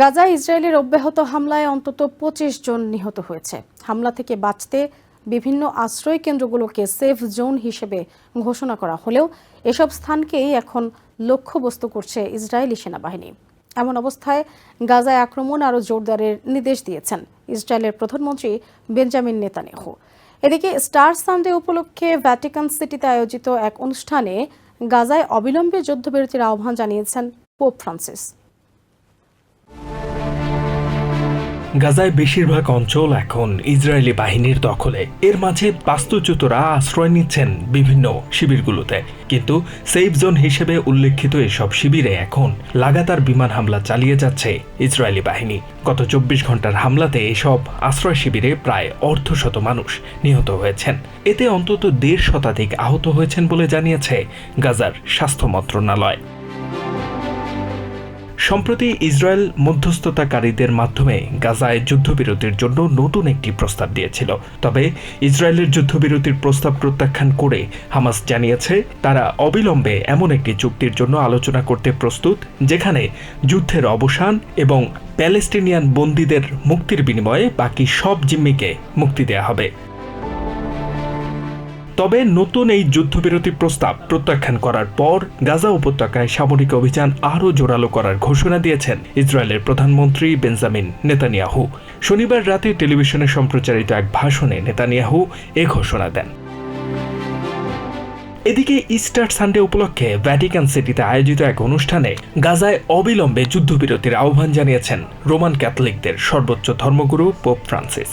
গাজায় ইসরায়েলের অব্যাহত হামলায় অন্তত পঁচিশ জন নিহত হয়েছে। হামলা থেকে বাঁচতে বিভিন্ন আশ্রয় কেন্দ্রগুলোকে সেফ জোন হিসেবে ঘোষণা করা হলেও এসব স্থানকেই এখন লক্ষ্যবস্তু করছে ইসরায়েলি সেনাবাহিনী। এমন অবস্থায় গাজায় আক্রমণ আরও জোরদারের নির্দেশ দিয়েছেন ইসরায়েলের প্রধানমন্ত্রী বেঞ্জামিন নেতানিয়াহু। এদিকে স্টার সানডে উপলক্ষে ভ্যাটিকান সিটিতে আয়োজিত এক অনুষ্ঠানে গাজায় অবিলম্বে যুদ্ধবিরতির আহ্বান জানিয়েছেন পোপ ফ্রান্সিস। গাজায় বেশিরভাগ অঞ্চল এখন ইসরায়েলি বাহিনীর দখলে। এর মাঝে বাস্তুচ্যুতরা আশ্রয় নিচ্ছেন বিভিন্ন শিবিরগুলোতে। কিন্তু সেফ জোন হিসেবে উল্লেখিত এসব শিবিরে এখন লাগাতার বিমান হামলা চালিয়ে যাচ্ছে ইসরায়েলি বাহিনী। গত চব্বিশ ঘণ্টার হামলাতে এসব আশ্রয় শিবিরে প্রায় অর্ধশত মানুষ নিহত হয়েছেন। এতে অন্তত দেড় শতাধিক আহত হয়েছেন বলে জানিয়েছে গাজার স্বাস্থ্য মন্ত্রণালয়। সম্প্রতি ইসরায়েল মধ্যস্থতাকারীদের মাধ্যমে গাজায় যুদ্ধবিরতির জন্য নতুন একটি প্রস্তাব দিয়েছিল। তবে ইসরায়েলের যুদ্ধবিরতির প্রস্তাব প্রত্যাখ্যান করে হামাস জানিয়েছে, তারা অবিলম্বে এমন একটি চুক্তির জন্য আলোচনা করতে প্রস্তুত, যেখানে যুদ্ধের অবসান এবং প্যালেস্টিনিয়ান বন্দীদের মুক্তির বিনিময়ে বাকি সব জিম্মিকে মুক্তি দেওয়া হবে। তবে নতুন এই যুদ্ধবিরতি প্রস্তাব প্রত্যাখ্যান করার পর গাজা উপত্যকায় সামরিক অভিযান আরও জোরালো করার ঘোষণা দিয়েছেন ইসরায়েলের প্রধানমন্ত্রী বেঞ্জামিন নেতানিয়াহু। শনিবার রাতে টেলিভিশনে সম্প্রচারিত এক ভাষণে নেতানিয়াহু এ ঘোষণা দেন। এদিকে ইস্টার সানডে উপলক্ষে ভ্যাটিকান সিটিতে আয়োজিত এক অনুষ্ঠানে গাজায় অবিলম্বে যুদ্ধবিরতির আহ্বান জানিয়েছেন রোমান ক্যাথলিকদের সর্বোচ্চ ধর্মগুরু পোপ ফ্রান্সিস।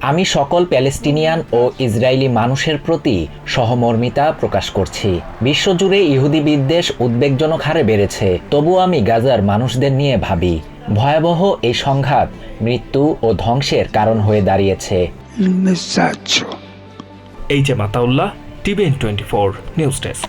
আমি সকল প্যালেস্টিনিয়ান ও ইসরায়েলি মানুষের প্রতি সহমর্মিতা প্রকাশ করছি। বিশ্বজুড়ে ইহুদি বিদ্বেষ উদ্বেগজনক হারে বেড়েছে। তবু আমি গাজার মানুষদের নিয়ে ভাবি। ভয়াবহ এই সংঘাত মৃত্যু ও ধ্বংসের কারণ হয়ে দাঁড়িয়েছে। এই যে Mataullah TVN twenty four news desk.